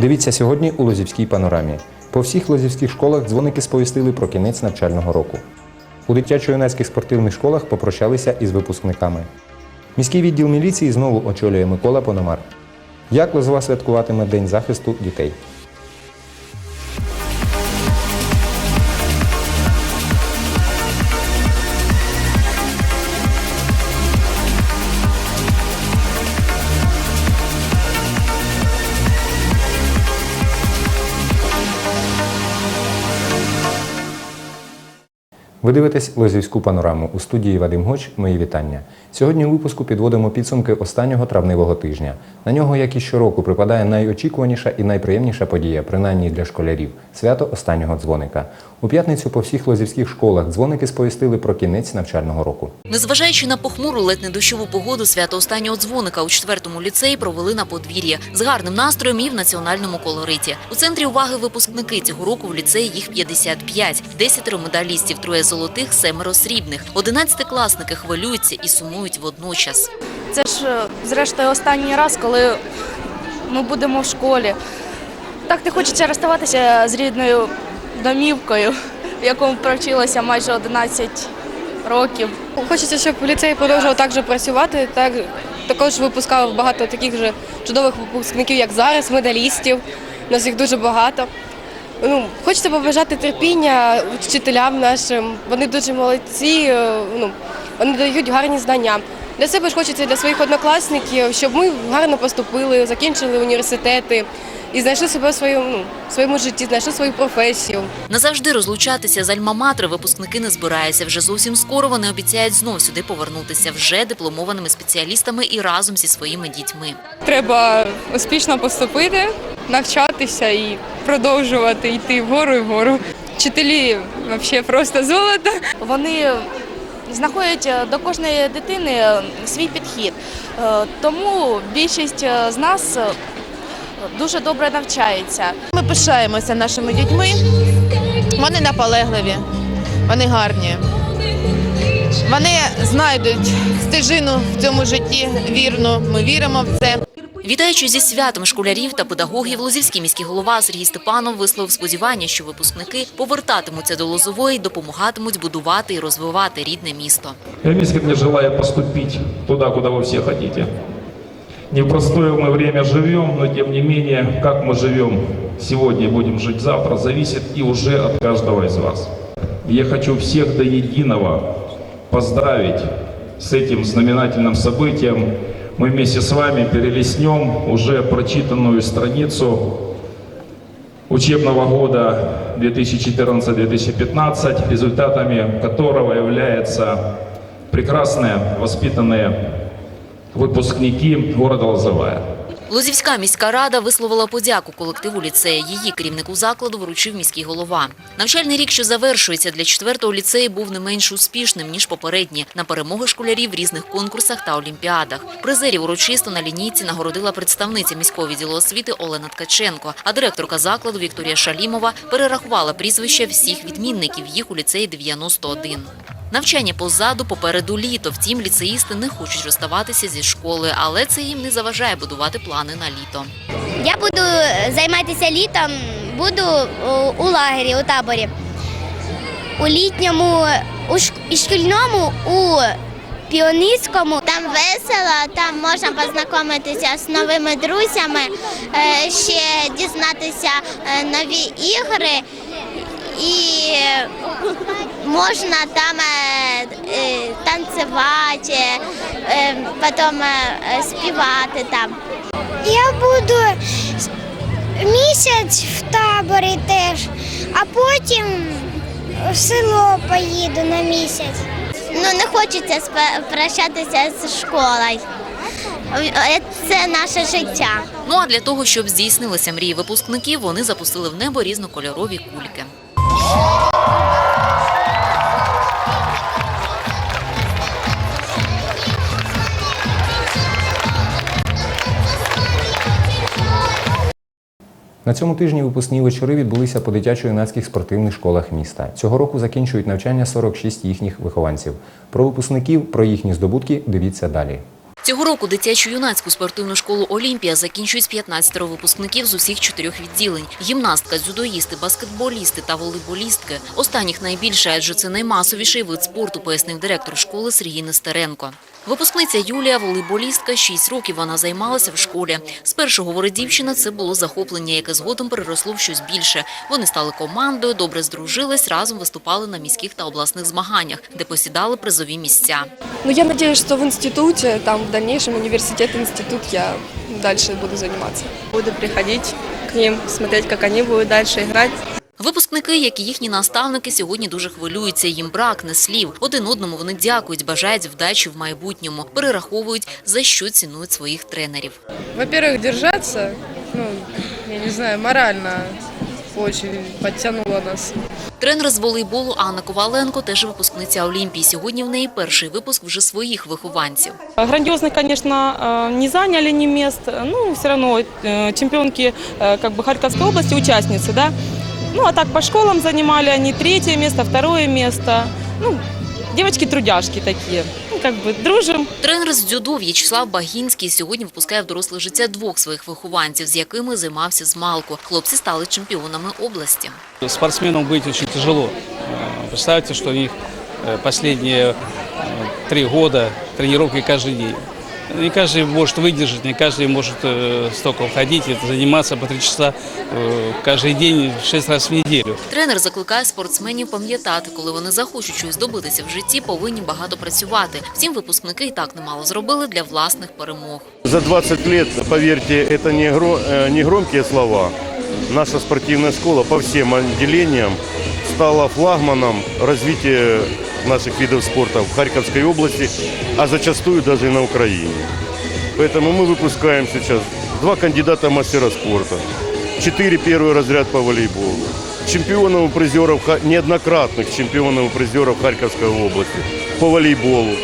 Дивіться сьогодні у Лозівській панорамі. По всіх лозівських школах дзвоники сповістили про кінець навчального року. У дитячо-юнацьких спортивних школах попрощалися із випускниками. Міський відділ міліції знову очолює Микола Пономар. Як Лозова святкуватиме День захисту дітей? Ви дивитесь Лозівську панораму у студії Вадим Гоч. Мої вітання. Сьогодні у випуску підводимо підсумки останнього травневого тижня. На нього, як і щороку, припадає найочікуваніша і найприємніша подія, принаймні для школярів свято останнього дзвоника. У п'ятницю по всіх лозівських школах дзвоники сповістили про кінець навчального року. Незважаючи на похмуру ледь не дощову погоду, свято останнього дзвоника у четвертому ліцеї провели на подвір'ї з гарним настроєм і в національному колориті. У центрі уваги випускники цього року в ліцеї їх 55. Десятеро медалістів, троє золотих, семеро срібних. Одинадцятикласники хвилюються і сумують водночас. Це ж е, зрештою останній раз, коли ми будемо в школі. Так не хочеться розставатися з рідною домівкою, в якому провчилася майже 11 років. Хочеться, щоб ліцей продовжував так же працювати. Так також випускав багато таких же чудових випускників, як зараз, медалістів. У нас їх дуже багато. Ну, хочеться побажати терпіння вчителям нашим. Вони дуже молодці. е, Ну, вони дають гарні знання. Для себе ж хочеться для своїх однокласників, щоб ми гарно поступили, закінчили університети і знайшли себе в своєму, ну, своєму житті, знайшли свою професію. Назавжди розлучатися з Альма-Матри випускники не збираються. Вже зовсім скоро вони обіцяють знов сюди повернутися вже дипломованими спеціалістами і разом зі своїми дітьми. Треба успішно поступити, навчатися і продовжувати йти вгору і вгору. Вчителі взагалі просто золото. Вони знаходять е, до кожної дитини е, свій підхід. Е, Тому більшість з нас дуже добре навчається. Ми пишаємося нашими дітьми. Вони наполегливі, вони гарні. Вони знайдуть стежину в цьому житті вірну. Ми віримо в це. Вітаючи зі святом школярів та педагогів, Лозівський міський голова Сергій Степанов висловив сподівання, що випускники повертатимуться до Лозової, допомагатимуть будувати і розвивати рідне місто. Я искренне желаю поступить туда, куда вы все хотите. Не в простое мы время живем, но тем не менее, как мы живем сегодня и будем жить завтра, зависит и уже от каждого из вас. Я хочу всех до единого поздравить с этим знаменательным событием. Мы вместе с вами перелистнем уже прочитанную страницу учебного года 2014-2015, результатами которого являются прекрасные воспитанные выпускники города Лозовая. Лозівська міська рада висловила подяку колективу ліцею. Її керівнику закладу вручив міський голова. Навчальний рік, що завершується для четвертого ліцею, був не менш успішним ніж попередні на перемоги школярів в різних конкурсах та олімпіадах. Призерів урочисто на лінійці нагородила представниця міського відділу освіти Олена Ткаченко. А директорка закладу Вікторія Шалімова перерахувала прізвища всіх відмінників. Їх у ліцеї 91. Навчання позаду, попереду літо. Втім, ліцеїсти не хочуть розставатися зі школи, але це їм не заважає будувати плани на літо. Я буду займатися літом, буду у, у лагері, у таборі. У літньому, у шкільному, у піоністському. Там весело, там можна познайомитися з новими друзями, е, ще дізнатися е, нові ігри. І можна там е, е, танцювати, е, потім співати там. Я буду місяць в таборі теж, а потім в село поїду на місяць. Ну не хочеться прощатися з школою. Це наше життя. Ну а для того, щоб здійснилися мрії випускників, вони запустили в небо різнокольорові кульки. На цьому тижні випускні вечори відбулися по дитячо-юнацьких спортивних школах міста. Цього року закінчують навчання 46 їхніх вихованців. Про випускників, про їхні здобутки дивіться далі. Цього року дитячу юнацьку спортивну школу Олімпія закінчують 15 випускників з усіх чотирьох відділень: гімнастка, дзюдоїсти, баскетболісти та волейболістки. Останніх найбільше, адже це наймасовіший вид спорту, пояснив директор школи Сергій Нестеренко. Випускниця Юлія, волейболістка, 6 років вона займалася в школі. Спершу, говорить дівчина, це було захоплення, яке згодом переросло в щось більше. Вони стали командою, добре здружились, разом виступали на міських та обласних змаганнях, де посідали призові місця. Ну, я надеюсь, что в институте, там в дальнейшем университет, институт, я дальше буду заниматься. Буду приходить к ним, смотреть, как они будут дальше играть. Випускники, як і їхні наставники, сьогодні дуже хвилюються. Їм бракне слів. Один одному вони дякують, бажають вдачі в майбутньому, перераховують, за що цінують своїх тренерів. Во-первых, держаться, ну, я не знаю, морально очень подтянуло нас. Тренер з волейболу Анна Коваленко теж випускниця Олімпії. Сьогодні в неї перший випуск вже своїх вихованців. Грандиозных, конечно, э, не заняли ни мест, ну, все равно э, чемпионки э, как бы Харьковской области, участницы, да. Ну, а так по школам занимали они третье место, второе место. Ну, девочки-трудяшки такие. Ну, как бы дружим. Тренер з дзюдо В'ячеслав Багінський сьогодні випускає в доросле життя двох своїх вихованців, з якими займався з малку. Хлопці стали чемпіонами області. Спортсменам быть очень тяжело. Э, Представьте, что у них э, последние э, три года тренировки каждый день. Не каждый может выдержать, не каждый может э, столько уходить, и заниматься по три часа э, каждый день, шесть раз в неделю. Тренер закликає спортсменів пам'ятати, коли вони захочуть щось добитися в житті, повинні багато працювати. Втім, випускники і так немало зробили для власних перемог. За 20 лет, поверьте, это не, гро- э, не громкие слова. Наша спортивная школа по всем отделениям стала флагманом развития наших видов спорта в Харьковской области, а зачастую даже и на Украине. Поэтому мы выпускаем сейчас два кандидата в мастера спорта, четыре первый разряд по волейболу, чемпионов и призеров, Ха- неоднократных чемпионов и призеров Харьковской области по волейболу,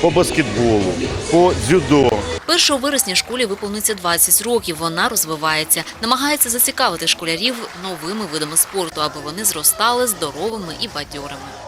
по баскетболу, по дзюдо. 1 вересня школі виповниться 20 років. Вона розвивається, намагається зацікавити школярів новими видами спорту, аби вони зростали здоровими і бадьорими.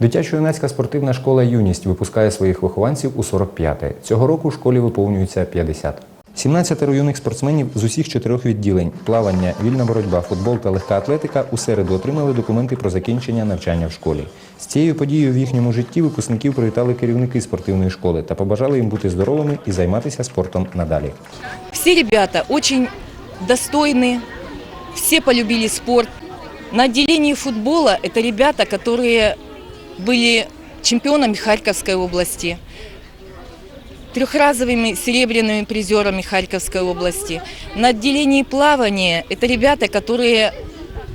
Дитячо-юнацька спортивна школа Юність випускає своїх вихованців у 45-те. Цього року школі виповнюється 50. 17 юних спортсменів з усіх чотирьох відділень плавання, вільна боротьба, футбол та легка атлетика у середу отримали документи про закінчення навчання в школі. З цією подією в їхньому житті випускників привітали керівники спортивної школи та побажали їм бути здоровими і займатися спортом надалі. Все ребята очень достойны, все полюбили спорт. На отделении футбола это ребята, которые Были чемпионами Харьковской области, трехразовыми серебряными призерами Харьковской области. На отделении плавания это ребята, которые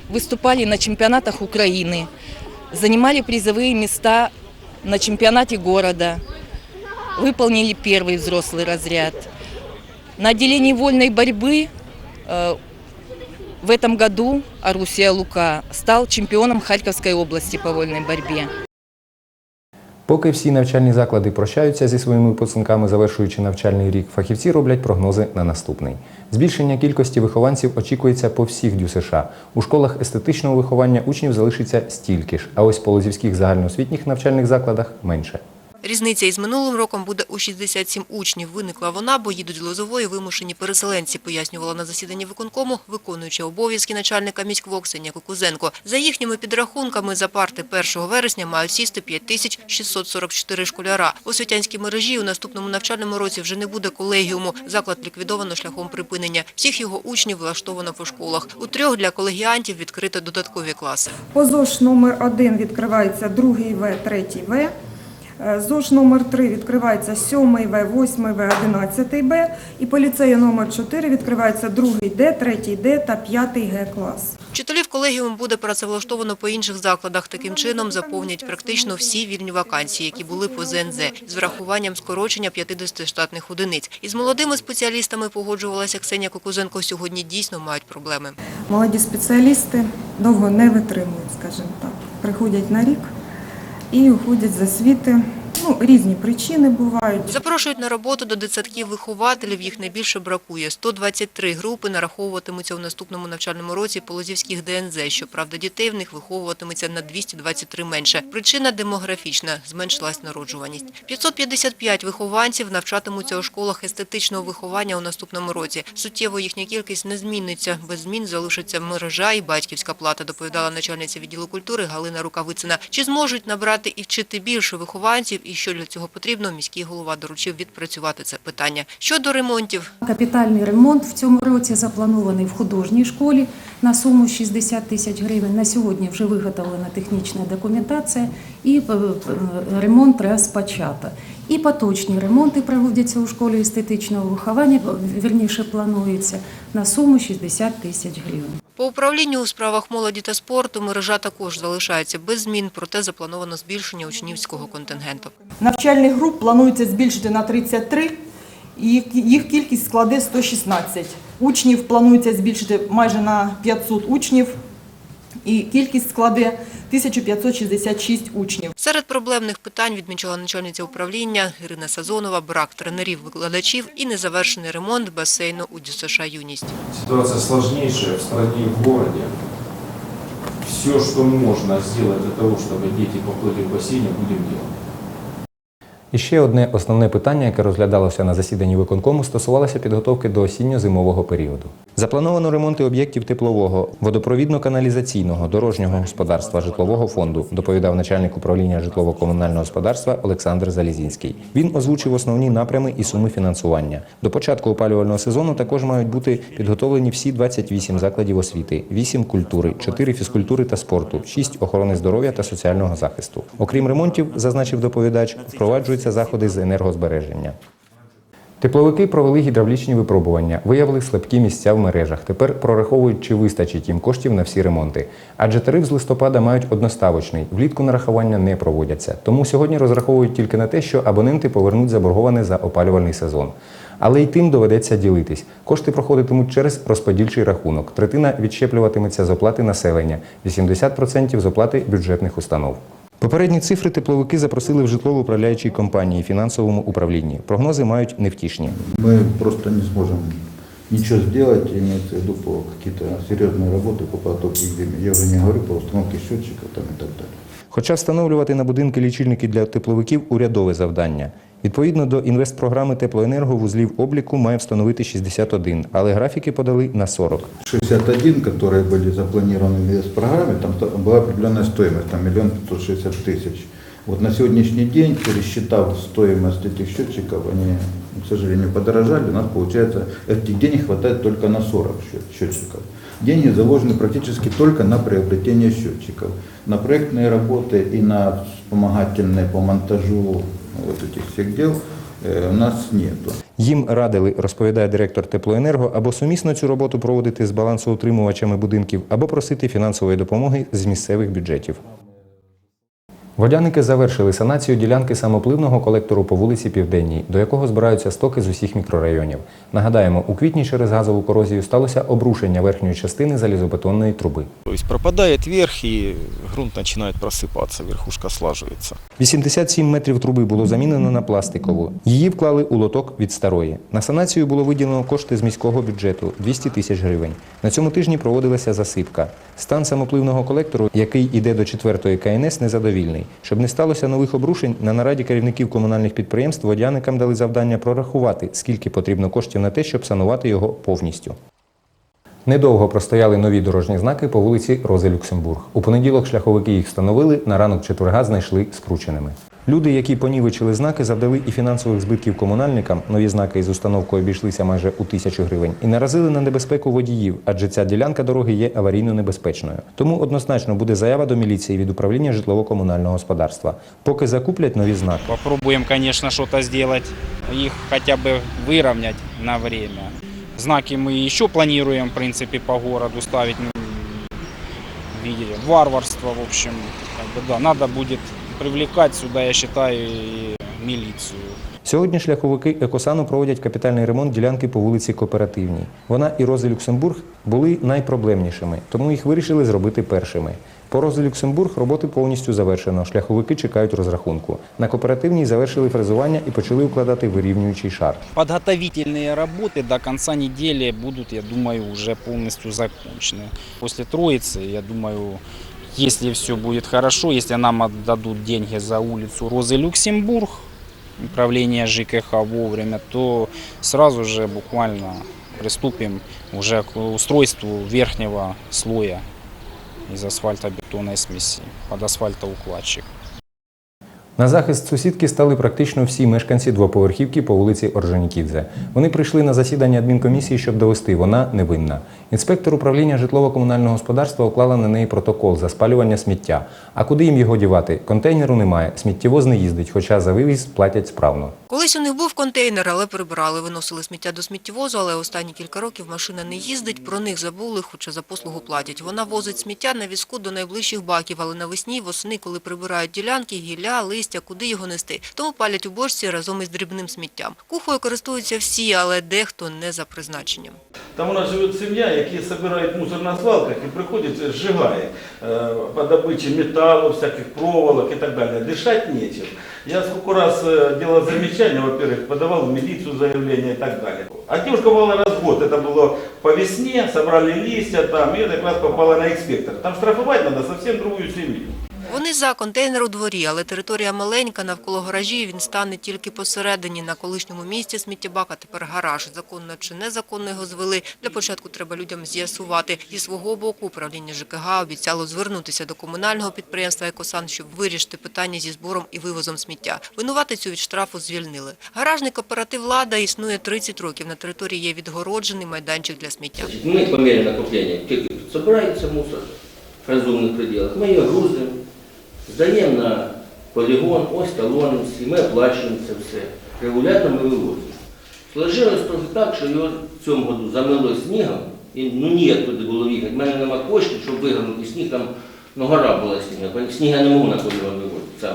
выступали на чемпионатах Украины, занимали призовые места на чемпионате города, выполнили первый взрослый разряд. На отделении вольной борьбы э, в этом году Арусия Лука стал чемпионом Харьковской области по вольной борьбе. Поки всі навчальні заклади прощаються зі своїми випускниками, завершуючи навчальний рік, фахівці роблять прогнози на наступний. Збільшення кількості вихованців очікується по всіх дю США. У школах естетичного виховання учнів залишиться стільки ж, а ось в полозівських загальноосвітніх навчальних закладах менше. Різниця із минулим роком буде у 67 учнів. Виникла вона, бо їдуть з Лозової вимушені переселенці, пояснювала на засіданні виконкому, виконуючи обов'язки начальника міськвок Ксенія Кукузенко. За їхніми підрахунками, за парти 1 вересня мають сісти 5644 школяра. У освітянській мережі у наступному навчальному році вже не буде колегіуму. Заклад ліквідовано шляхом припинення. Всіх його учнів влаштовано по школах. У трьох для колегіантів відкрито додаткові класи. По ЗОЖ номер 1 відкривається другий В, третій В. Е, ЗОЖ номер 3 відкривається 7 В, 8 В, 11 Б. І по ліцею номер 4 відкривається другий Д, третій Д та п'ятий Г клас. Вчителів колегіум буде працевлаштовано по інших закладах. Таким чином заповнять практично всі вільні вакансії, які були по ЗНЗ, з врахуванням скорочення 50 штатних одиниць. Із молодими спеціалістами погоджувалася Ксенія Кокузенко. Сьогодні дійсно мають проблеми. Молоді спеціалісти довго не витримують, скажімо так. Приходять на рік і уходять за освіти Ну, різні причини бувають. Запрошують на роботу до дитсадків вихователів, їх найбільше бракує. 123 групи нараховуватимуться у наступному навчальному році по Лозівських ДНЗ. Щоправда, дітей в них виховуватиметься на 223 менше. Причина демографічна – зменшилась народжуваність. 555 вихованців навчатимуться у школах естетичного виховання у наступному році. Суттєво їхня кількість не зміниться. Без змін залишиться мережа і батьківська плата, доповідала начальниця відділу культури Галина Рукавицина. Чи зможуть набрати і вчити більше вихованців, і що для цього потрібно, міський голова доручив відпрацювати це питання. Щодо ремонтів, Капітальний ремонт в цьому році запланований в художній школі на суму 60 тисяч гривень. На сьогодні вже виготовлена технічна документація і е, е, ремонт розпочато. І поточні ремонти проводяться у школі естетичного виховання, вірніше планується на суму 60 тисяч гривень. По управлінню у справах молоді та спорту мережа також залишається без змін, проте заплановано збільшення учнівського контингенту. Навчальних груп планується збільшити на 33, і їх- їх кількість складе 116. Учнів планується збільшити майже на 500 учнів, і кількість складе 1566 учнів. Серед проблемних питань відмічала начальниця управління Ірина Сазонова, брак тренерів-викладачів і незавершений ремонт басейну у ДЮСШ «Юність». Ситуація складніша в країні в місті. Все, що можна зробити для того, щоб діти поплили в басейні, будем делать. І ще одне основне питання, яке розглядалося на засіданні виконкому, стосувалося підготовки до осінньо-зимового періоду. Заплановано ремонти об'єктів теплового, водопровідно-каналізаційного, дорожнього господарства, житлового фонду, доповідав начальник управління житлово-комунального господарства Олександр Залізінський. Він озвучив основні напрями і суми фінансування. До початку опалювального сезону також мають бути підготовлені всі 28 закладів освіти, 8 культури, 4 фізкультури та спорту, 6 охорони здоров'я та соціального захисту. Окрім ремонтів, зазначив доповідач, впроваджуються заходи з енергозбереження. Тепловики провели гідравлічні випробування, виявили слабкі місця в мережах. Тепер прораховують, чи вистачить їм коштів на всі ремонти. Адже тариф з листопада мають одноставочний, влітку нарахування не проводяться. Тому сьогодні розраховують тільки на те, що абоненти повернуть заборговане за опалювальний сезон. Але й тим доведеться ділитись. Кошти проходитимуть через розподільчий рахунок. Третина відщеплюватиметься з оплати населення, 80% з оплати бюджетних установ. Попередні цифри тепловики запросили в житлово-управляючій компанії фінансовому управлінні. Прогнози мають невтішні. Мы просто не сможем ничего сделать, имеется в виду по какие-то серьезные работы по потоку зиме. Я уже не говорю по установке счетчиков там и так далее. Хоча встановлювати на будинки лічильники для тепловиків урядове завдання. Відповідно до інвестпрограми теплоенерго вузлів обліку має встановити 61, але графіки подали на 40. 61, которые были запланированы в программе, там ста- была определенная стоимость, там миллион пятьсот шестьдесят тысяч. Вот на сегодняшний день, пересчитав стоимость этих счетчиков, они, к сожалению, подорожали. У нас получается, этих денег хватает только на 40 счет- счетчиков. Деньги заложены практически только на приобретение счетчиков. На проектные работы и на вспомогательные по монтажу вот этих всех дел э, у нас нету. Їм радили, розповідає директор теплоенерго, або сумісно цю роботу проводити з балансоутримувачами будинків, або просити фінансової допомоги з місцевих бюджетів. Водяники завершили санацію ділянки самопливного колектору по вулиці Південній, до якого збираються стоки з усіх мікрорайонів. Нагадаємо, у квітні через газову корозію сталося обрушення верхньої частини залізобетонної труби. То есть пропадает верх и грунт начинает просыпаться, верхушка слаживается. 87 метрів труби було замінено на пластикову. Її вклали у лоток від старої. На санацію було виділено кошти з міського бюджету 200 тисяч гривень. На цьому тижні проводилася засипка. Стан самопливного колектору, який іде до четвертої КНС, незадовільний. Щоб не сталося нових обрушень, на нараді керівників комунальних підприємств водяникам дали завдання прорахувати, скільки потрібно коштів на те, щоб санувати його повністю. Недовго простояли нові дорожні знаки по вулиці Рози Люксембург. У понеділок шляховики їх встановили, на ранок четверга знайшли скрученими. Люди, які понівечили знаки, завдали і фінансових збитків комунальникам. Нові знаки із установкою обійшлися майже у тисячу гривень і наразили на небезпеку водіїв, адже ця ділянка дороги є аварійно небезпечною. Тому однозначно буде заява до міліції від управління житлово-комунального господарства. Поки закуплять нові знаки. Попробуем, конечно, что-то сделать, их хотя бы выровнять на время. Знаки мы еще планируем, в принципе, по городу ставить. Ну, Видели, варварство, в общем, как бы, да, надо будет привлекать сюда, я считаю, и милицию. Сьогодні шляховики Екосану проводять капітальний ремонт ділянки по вулиці Кооперативній. Вона і Рози Люксембург були найпроблемнішими, тому їх вирішили зробити першими. По Рози Люксембург роботи повністю завершено. Шляховики чекають розрахунку. На кооперативній завершили фрезування і почали укладати вирівнюючий шар. Подготовительные работы до конца недели будут, я думаю, уже полностью закончены. После Троицы, я думаю, если все будет хорошо, если нам отдадут деньги за улицу Розы Люксембург, управление ЖКХ вовремя, то сразу же буквально приступим уже к устройству верхнего слоя из асфальтобетонной смеси под асфальтоукладчик. На захист сусідки стали практично всі мешканці двоповерхівки по вулиці Орджонікідзе. Вони прийшли на засідання адмінкомісії, щоб довести, вона невинна. Інспектор управління житлово-комунального господарства уклала на неї протокол за спалювання сміття. А куди їм його дівати? Контейнеру немає, сміттєвоз не їздить, хоча за вивіз платять справно. Колись у них був контейнер, але прибирали, виносили сміття до сміттєвозу, але останні кілька років машина не їздить, про них забули, хоча за послугу платять. Вона возить сміття на візку до найближчих баків, але навесні, восени, коли прибирають ділянки, гілля, листя, куди його нести. Тому палять у бочці разом із дрібним сміттям. Кухою користуються всі, але дехто не за призначенням. Там у нас живет семья, які собирают мусор на свалках и приходит, сжигает э, по добыче металла, всяких проволок и так далее. Дышать нечем. Я сколько раз э, делал замечания, во-первых, подавал в милицию заявление и так далее. А девушка была раз в год, это было по весне, собрали листья там, и это как раз попала на инспектор. Там штрафовать надо совсем другую семью. Вони за контейнер у дворі, але територія маленька, навколо гаражів він стане тільки посередині. На колишньому місці сміттєбака тепер гараж. Законно чи незаконно його звели. Для початку треба людям з'ясувати. Зі свого боку управління ЖКГ обіцяло звернутися до комунального підприємства «Екосан», щоб вирішити питання зі збором і вивозом сміття. Винуватицю від штрафу звільнили. Гаражний кооператив «Лада» існує 30 років. На території є відгороджений майданчик для сміття. Мы по мере накопления, как тут собирается мусор в разумных пределах, мы ее грузим, здаємо на полігон, ось талоном, всі, ми оплачуємо це все. Регулярно ми вивозимо. Сложилось трохи так, що його в цьому году замило снігом, і ну ніяк туди було їхати. У мене нема коштів, щоб вигнути сніг, там ну, гора була сніга. Сніга не можу на полігон вивозити.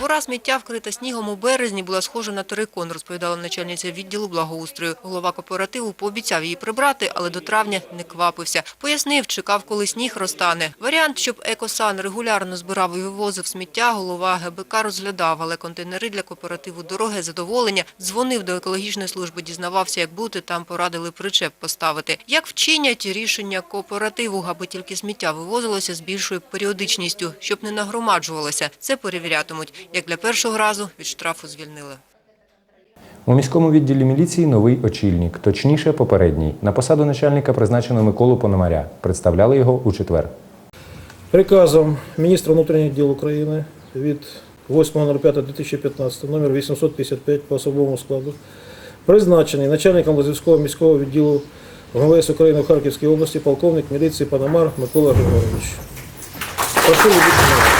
Гора сміття вкрита снігом у березні була схожа на терикон, розповідала начальниця відділу благоустрою. Голова кооперативу пообіцяв її прибрати, але до травня не квапився. Пояснив, чекав, коли сніг розтане. Варіант, щоб екосан регулярно збирав і вивозив сміття, голова ГБК розглядав, але контейнери для кооперативу дороги задоволення. Дзвонив до екологічної служби, дізнавався, як бути, там порадили причеп поставити. Як вчинять рішення кооперативу, аби тільки сміття вивозилося з більшою періодичністю, щоб не нагромаджувалося. Це перевірятимуть. Як для першого разу від штрафу звільнили. У міському відділі міліції новий очільник, точніше попередній. На посаду начальника призначено Миколу Пономаря. Представляли його у четвер. Приказом міністра внутрішніх діл України від 8.05.2015 номер 855 по особовому складу призначений начальником Лозівського міського відділу МВС України в Харківській області полковник міліції Панамар Микола Григорович. Прошу відповідати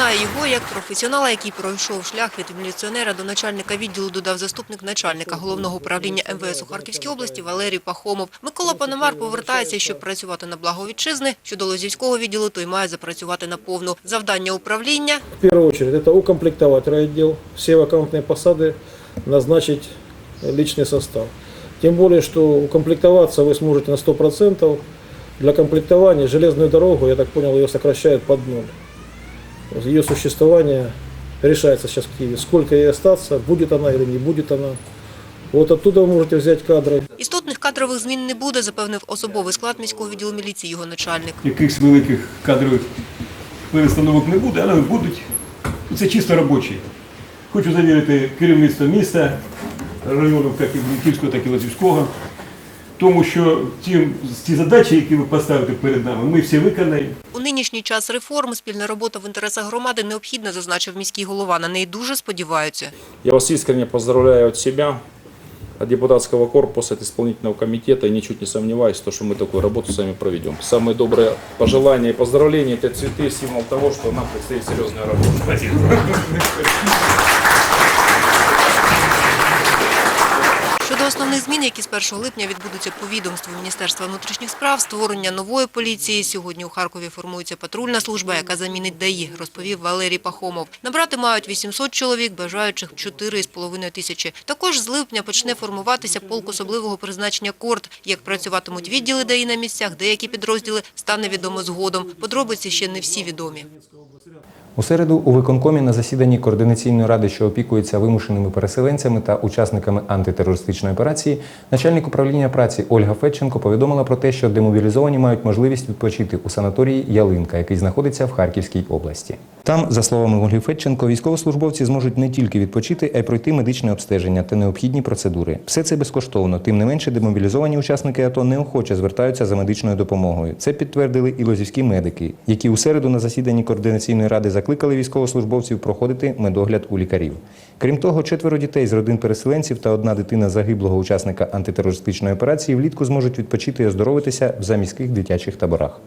Знає його як професіонала, який пройшов шлях від міліціонера до начальника відділу, додав заступник начальника головного управління МВС у Харківській області Валерій Пахомов. Микола Пономар повертається, щоб працювати на благо вітчизни. Щодо Лозівського відділу, той має запрацювати на повну. Завдання управління В первую очередь это укомплектовать райотдел, все вакантные посады назначить личный состав. Тем более, что укомплектоваться вы сможете на 100%. Для комплектования железную дорогу, я так понял, ее сокращают под ноль. Ее существование решается сейчас в Киеве. Сколько ей остаться, будет она или не будет она. Вот оттуда вы можете взять кадры. істотних кадрових змін не буде, запевнив особовий склад міського відділу міліції його начальник. Якихось великих кадрових перестановок не буде, але будуть. Це чисто робочі. Хочу завірити керівництво міста, району, як і Брунківського, так і Лазівського, тому що ті, ті задачі, які ви поставите перед нами, ми всі виконаємо. У нинішній час реформ спільна робота в інтересах громади необхідна, зазначив міський голова. На неї дуже сподіваються. Я вас искренне поздравляю от себя, от депутатского корпуса, от исполнительного комитета. И ничуть не сомневаюсь, то, что мы такую работу с вами проведем. Самые добрые пожелания и поздравления – это цветы, символ того, что нам предстоит серьезная работа. Спасибо. Основних змін, які з 1 липня відбудуться по відомству Міністерства внутрішніх справ, створення нової поліції. Сьогодні у Харкові формується патрульна служба, яка замінить ДАІ, розповів Валерій Пахомов. Набрати мають 800 чоловік, бажаючих 4,5 тисячі. Також з липня почне формуватися полк особливого призначення «Корд». Як працюватимуть відділи ДАІ на місцях, деякі підрозділи, стане відомо згодом. Подробиці ще не всі відомі. У середу у виконкомі на засіданні координаційної ради, що опікується вимушеними переселенцями та учасниками антитерористичної операції, начальник управління праці Ольга Федченко повідомила про те, що демобілізовані мають можливість відпочити у санаторії Ялинка, який знаходиться в Харківській області. Там, за словами Ольги Федченко, військовослужбовці зможуть не тільки відпочити, а й пройти медичне обстеження та необхідні процедури. Все це безкоштовно. Тим не менше, демобілізовані учасники АТО неохоче звертаються за медичною допомогою. Це підтвердили і лозівські медики, які у середу на засіданні координаційної ради закликали військовослужбовців проходити медогляд у лікарів. Крім того, четверо дітей з родин переселенців та одна дитина загиблого учасника антитерористичної операції влітку зможуть відпочити і оздоровитися в заміських дитячих таборах.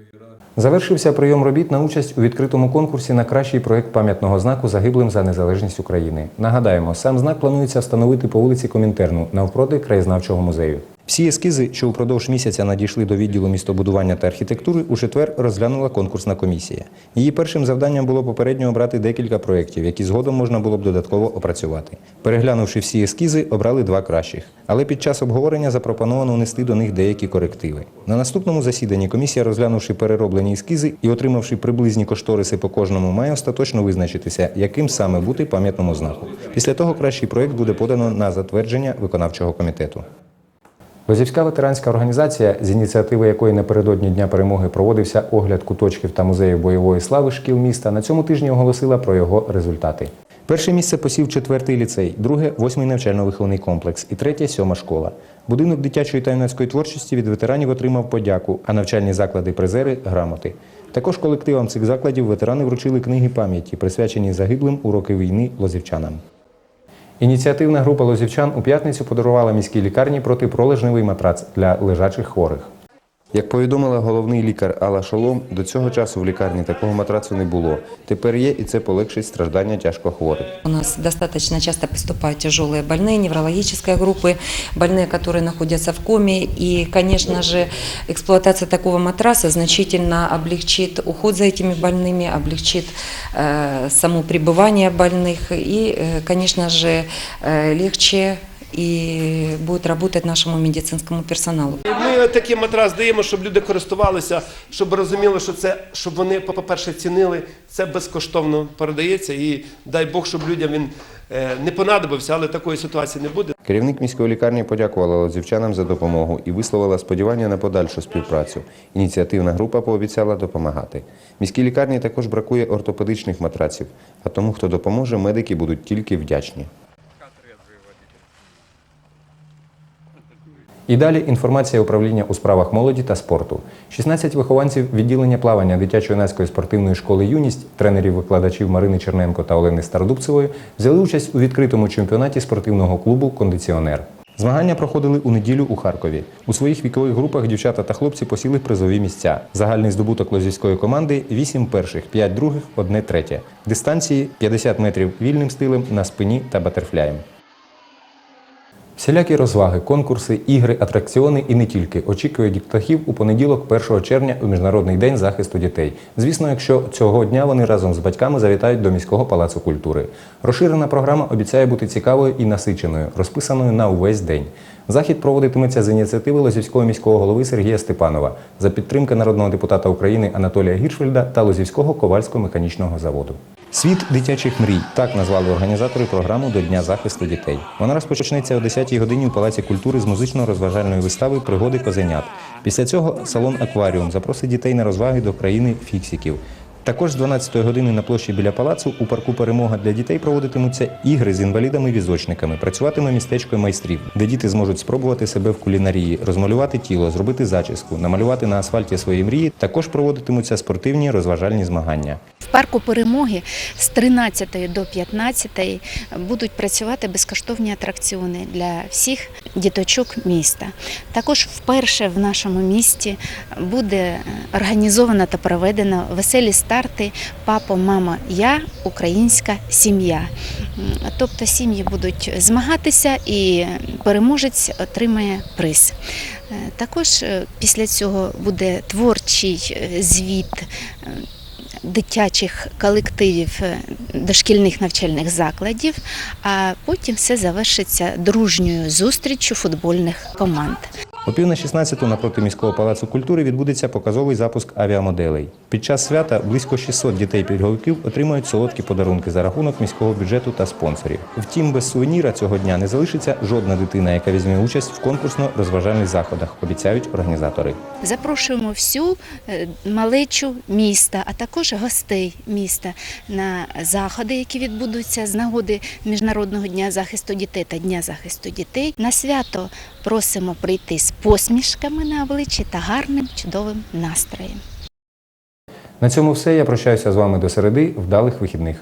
Завершився прийом робіт на участь у відкритому конкурсі на кращий проект пам'ятного знаку загиблим за незалежність України. Нагадаємо, сам знак планується встановити по вулиці Комінтерну навпроти краєзнавчого музею. Всі ескізи, що упродовж місяця надійшли до відділу містобудування та архітектури, у четвер розглянула конкурсна комісія. Її першим завданням було попередньо обрати декілька проєктів, які згодом можна було б додатково опрацювати. Переглянувши всі ескізи, обрали два кращих. Але під час обговорення запропоновано внести до них деякі корективи. На наступному засіданні комісія, розглянувши перероблені ескізи і отримавши приблизні кошториси по кожному, має остаточно визначитися, яким саме бути пам'ятному знаку. Після того кращий проєкт буде подано на затвердження виконавчого комітету. Лозівська ветеранська організація, з ініціативи якої напередодні Дня перемоги проводився огляд куточків та музеїв бойової слави шкіл міста, на цьому тижні оголосила про його результати. Перше місце посів четвертий ліцей, друге восьмий навчально-виховний комплекс і третє сьома школа. Будинок дитячої та юнацької творчості від ветеранів отримав подяку, а навчальні заклади призери грамоти. Також колективам цих закладів ветерани вручили книги пам'яті, присвячені загиблим у роки війни лозівчанам. Ініціативна група лозівчан у п'ятницю подарувала міській лікарні протипролежневий матрац для лежачих хворих. Як повідомила головний лікар Алла Шолом, до цього часу в лікарні такого матрацу не було. Тепер є, і це полегшить страждання тяжкохворих. У нас достаточно часто поступают тяжелые больные, неврологические группы, больные, которые находятся в коме. И, конечно же, эксплуатация такого матраса значительно облегчит уход за этими больными, облегчит э, само пребывание больных и, э, конечно же, э, легче и будет работать нашему медицинскому персоналу. Ми такий матрас даємо, щоб люди користувалися, щоб розуміли, що це, щоб вони, по-перше, цінили, це безкоштовно передається. І дай Бог, щоб людям він е, не понадобився, але такої ситуації не буде. Керівник міської лікарні подякувала лозівчанам за допомогу і висловила сподівання на подальшу співпрацю. Ініціативна група пообіцяла допомагати. Міській лікарні також бракує ортопедичних матраців, а тому, хто допоможе, медики будуть тільки вдячні. І далі інформація управління у справах молоді та спорту. 16 вихованців відділення плавання дитячо-юнацької спортивної школи Юність, тренерів-викладачів Марини Черненко та Олени Стародубцевої взяли участь у відкритому чемпіонаті спортивного клубу Кондиціонер. Змагання проходили у неділю у Харкові. У своїх вікових групах дівчата та хлопці посіли призові місця. Загальний здобуток лозівської команди 8 перших, 5 других, 1 третє. Дистанції 50 метрів вільним стилем на спині та батерфляєм. Всілякі розваги, конкурси, ігри, атракціони і не тільки очікують птахів у понеділок, 1 червня, у Міжнародний день захисту дітей. Звісно, якщо цього дня вони разом з батьками завітають до міського палацу культури. Розширена програма обіцяє бути цікавою і насиченою, розписаною на увесь день. Захід проводитиметься з ініціативи Лозівського міського голови Сергія Степанова за підтримки народного депутата України Анатолія Гіршфельда та Лозівського ковальсько-механічного заводу. Світ дитячих мрій так назвали організатори програму до Дня захисту дітей. Вона розпочнеться о 10-й годині у Палаці культури з музично-розважальної вистави Пригоди козенят. Після цього салон Акваріум запросить дітей на розваги до країни фіксиків. Також з 12-ї години на площі біля палацу у парку Перемога для дітей проводитимуться ігри з інвалідами-візочниками. Працюватиме містечко майстрів, де діти зможуть спробувати себе в кулінарії, розмалювати тіло, зробити зачіску, намалювати на асфальті свої мрії. Також проводитимуться спортивні розважальні змагання. Парку перемоги з 13 до 15 будуть працювати безкоштовні атракціони для всіх діточок міста. Також вперше в нашому місті буде організовано та проведено веселі старти Папа, мама, я українська сім'я. Тобто сім'ї будуть змагатися і переможець отримає приз. Е, Також е, після цього буде творчий е, звіт е, дитячих колективів е, дошкільних навчальних закладів, а потім все завершиться дружньою зустріччю футбольних команд. О пів на 16 напроти міського палацу культури відбудеться показовий запуск авіамоделей. Під час свята близько 600 дітей-підголовків отримають солодкі подарунки за рахунок міського бюджету та спонсорів. Втім, без сувеніра цього дня не залишиться жодна дитина, яка візьме участь в конкурсно-розважальних заходах, обіцяють організатори. Запрошуємо всю е, малечу міста, а також гостей міста на заходи, які відбудуться з нагоди Міжнародного дня захисту дітей та Дня захисту дітей. На свято просимо прийти з посмішками на обличчі та гарним чудовим настроєм. На цьому все. Я прощаюся з вами до середи. Вдалих вихідних.